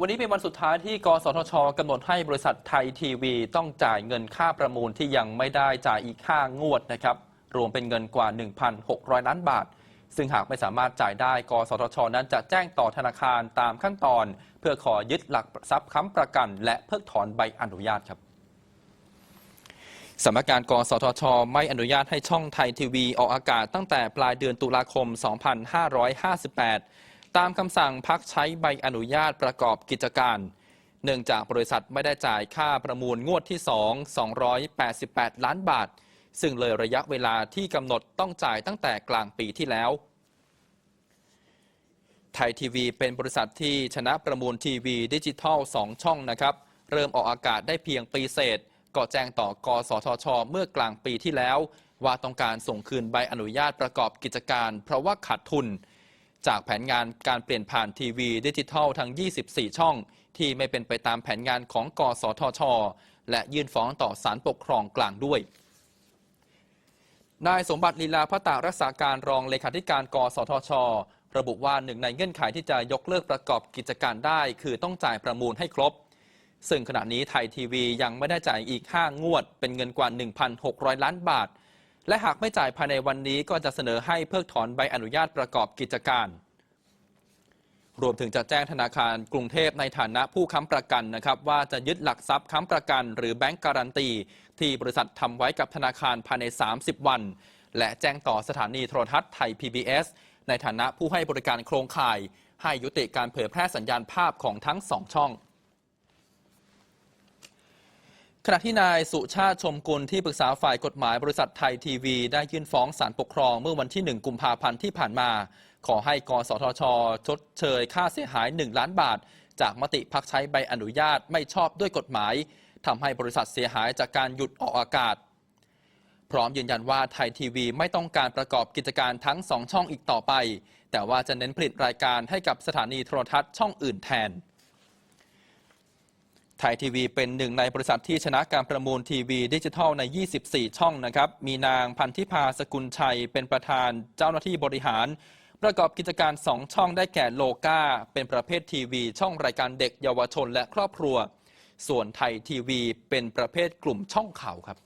วันนี้เป็นวันสุดท้ายที่กสทชกำหนดให้บริษัทไทยทีวี ต้องจ่ายเงินค่าประมูลที่ยังไม่ได้จ่ายอีกค่างวดนะครับรวมเป็นเงินกว่า 1,600 ล้านบาท ซึ่งหากไม่สามารถจ่ายได้ กสทช นั้นจะแจ้งต่อธนาคารตามขั้นตอน เพื่อขอยึดหลักทรัพย์ค้ำประกัน และเพิกถอนใบอนุญาตครับสำนักงานกสทช ไม่อนุญาตให้ช่องไทยทีวีออกอากาศตั้งแต่ปลายเดือนตุลาคม 2558 ตามคำสั่งพักใช้ใบอนุญาตประกอบกิจการ เนื่องจากบริษัทไม่ได้จ่ายค่าประมูลงวดที่ 2 288 ล้านบาท ซึ่งเลยระยะเวลาที่กำหนดต้องจ่ายตั้งแต่กลางปีที่แล้ว ไทยทีวีเป็นบริษัทที่ชนะประมูลทีวีดิจิทัล 2 ช่องนะครับ เริ่มออกอากาศได้เพียงปีเศษก็แจ้งต่อกสทช เมื่อกลางปีที่แล้ว ว่าต้องการส่งคืนใบอนุญาตประกอบกิจการ เพราะว่าขาดทุน จากแผนงานการเปลี่ยนผ่านทีวีดิจิทัลทั้ง 24 ช่อง ที่ไม่เป็นไปตามแผนงานของกสทช และยื่นฟ้องต่อศาลปกครองกลางด้วย นายสมบัติลีลาพระตารักษาการรองเลขาธิการกสทช ระบุว่าหนึ่งในเงื่อนไขที่จะยกเลิกประกอบกิจการได้ คือต้องจ่ายประมูลให้ครบ ซึ่งขณะนี้ไทยทีวียังไม่ได้จ่ายอีก 5 งวด เป็นเงินกว่า 1,600 ล้านบาท และหากไม่จ่ายภายในวันนี้ก็จะเสนอให้เพิกถอนใบอนุญาตประกอบกิจการ รวมถึงจะแจ้งธนาคารกรุงเทพในฐานะผู้ค้ำประกันนะครับ ว่าจะยึดหลักทรัพย์ค้ำประกัน หรือแบงก์การันตี ที่บริษัททำไว้กับธนาคารภายใน 30 วัน และแจ้งต่อสถานีโทรทัศน์ไทย PBS ในฐานะผู้ให้บริการโครงข่าย ให้ยุติการเผยแพร่สัญญาณภาพของทั้งสองช่อง ขณะที่นายสุชาติชมกุลที่ปรึกษาฝ่ายกฎหมายบริษัทไทยทีวี ได้ยื่นฟ้องศาลปกครองเมื่อวันที่ 1 กุมภาพันธ์ที่ผ่านมา ขอให้กสทช ชดเชยค่าเสียหาย 1 ล้านบาท จากมติพักใช้ใบอนุญาตไม่ชอบด้วยกฎหมายทำให้บริษัทเสียหายจากการหยุดออกอากาศ พร้อมยืนยันว่าไทยทีวีไม่ต้องการประกอบกิจการทั้งสองช่องอีกต่อไป แต่ว่าจะเน้นผลิตรายการให้กับสถานีโทรทัศน์ช่องอื่นแทน ไทยทีวีเป็นหนึ่งในบริษัทที่ชนะการประมูลทีวีดิจิทัลใน 24 ช่องนะครับ มีนางพันธิพาสกุลชัย เป็นประธานเจ้าหน้าที่บริหาร ประกอบกิจการ 2 ช่องได้แก่โลกาเป็นประเภททีวี ช่องรายการเด็กเยาวชนและครอบครัว ส่วนไทยทีวี เป็นประเภทกลุ่มช่องข่าวครับ